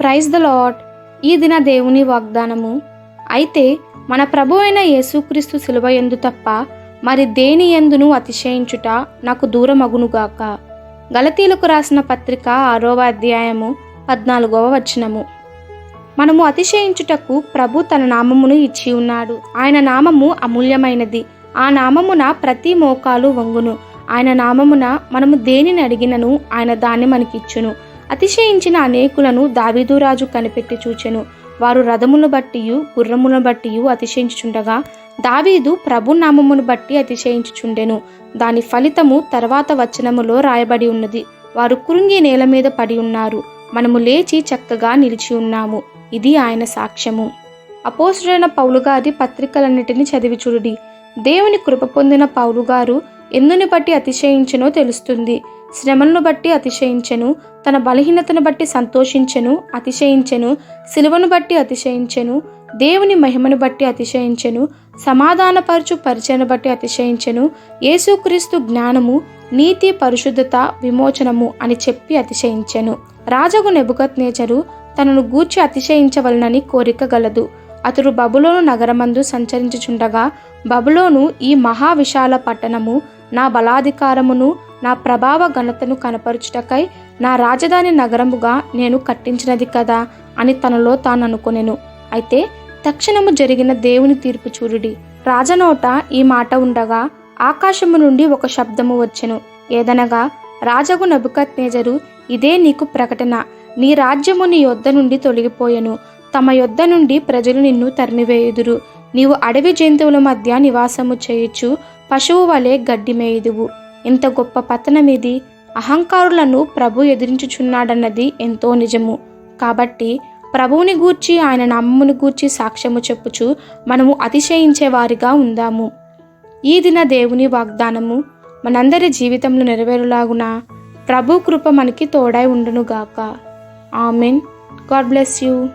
Praise the lot ఈ దిన దేవుని వాగ్దానము. అయితే మన ప్రభు అయిన యేసుక్రీస్తు శిలువ ఎందు తప్ప మరి దేని ఎందును అతిశయించుట నాకు దూరమగునుగాక. గలతీలకు రాసిన పత్రిక ఆరవ అధ్యాయము పద్నాలుగవ వచనము. మనము అతిశయించుటకు ప్రభు తన నామమును ఇచ్చి ఉన్నాడు. ఆయన నామము అమూల్యమైనది. ఆ నామమున ప్రతి మోకాలు వంగును. ఆయన నామమున మనము దేనిని అడిగినను ఆయన దాన్ని మనకిచ్చును అతిశయించిన అనేకులను దావీదురాజు కనిపెట్టి చూచెను. వారు రథమును బట్టియు గుర్రమును బట్టియు అతిశయించుచుండగా దావీదు ప్రభు నామమును బట్టి అతిశయించుచుండెను. దాని ఫలితము తర్వాత వచనములో రాయబడి ఉన్నది. వారు కురుంగి నేల మీద పడి ఉన్నారు. మనము లేచి చక్కగా నిలిచి ఉన్నాము. ఇది ఆయన సాక్ష్యము. అపోసుడైన పౌలు గారి పత్రికలన్నిటిని చదివి చూడుడి. దేవుని కృప పొందిన పౌలు గారు ఎందుని బట్టి అతిశయించినో తెలుస్తుంది. శ్రమలను బట్టి అతిశయించెను తన బలహీనతను బట్టి సంతోషించెను అతిశయించెను సిలువను బట్టి అతిశయించెను దేవుని మహిమను బట్టి అతిశయించెను సమాధానపరచు పరిచయను బట్టి అతిశయించెను యేసుక్రీస్తు జ్ఞానము నీతి పరిశుద్ధత విమోచనము అని చెప్పి అతిశయించెను. రాజగు నెబుకత్ నేచరు తనను గూర్చి అతిశయించవలనని కోరిక గలదు. అతడు బబులోను నగరమందు సంచరించుచుండగా బబులోను ఈ మహా విశాల పట్టణము నా బలాధికారమును నా ప్రభావ ఘనతను కనపరుచుటకై నా రాజధాని నగరముగా నేను కట్టించినది కదా అని తనలో తాను అనుకొనెను అయితే తక్షణము జరిగిన దేవుని తీర్పు చూరుడి రాజనోట ఈ మాట ఉండగా ఆకాశము నుండి ఒక శబ్దము వచ్చెను. ఏదనగా రాజగు నబుకత్నేజరు ఇదే నీకు ప్రకటన. నీ రాజ్యము నీ యొద్ద నుండి తొలగిపోయెను. తమ యొద్ద నుండి ప్రజలు నిన్ను తరిమివేయుదురు. నీవు అడవి జంతువుల మధ్య నివాసము చేయొచ్చు పశువు వలె గడ్డి మేయుదువు. ఇంత గొప్ప పతనమిది అహంకారులను ప్రభు ఎదిరించుచున్నాడన్నది ఎంతో నిజము. కాబట్టి ప్రభువుని గూర్చి ఆయన నామముని గూర్చి సాక్ష్యము చెప్పుచు మనము అతిశయించే వారిగా ఉందాము. ఈ దిన దేవుని వాగ్దానము మనందరి జీవితంలో నెరవేరులాగున. ప్రభు కృప మనకి తోడై ఉండునుగాక. ఆమెన్. God bless you.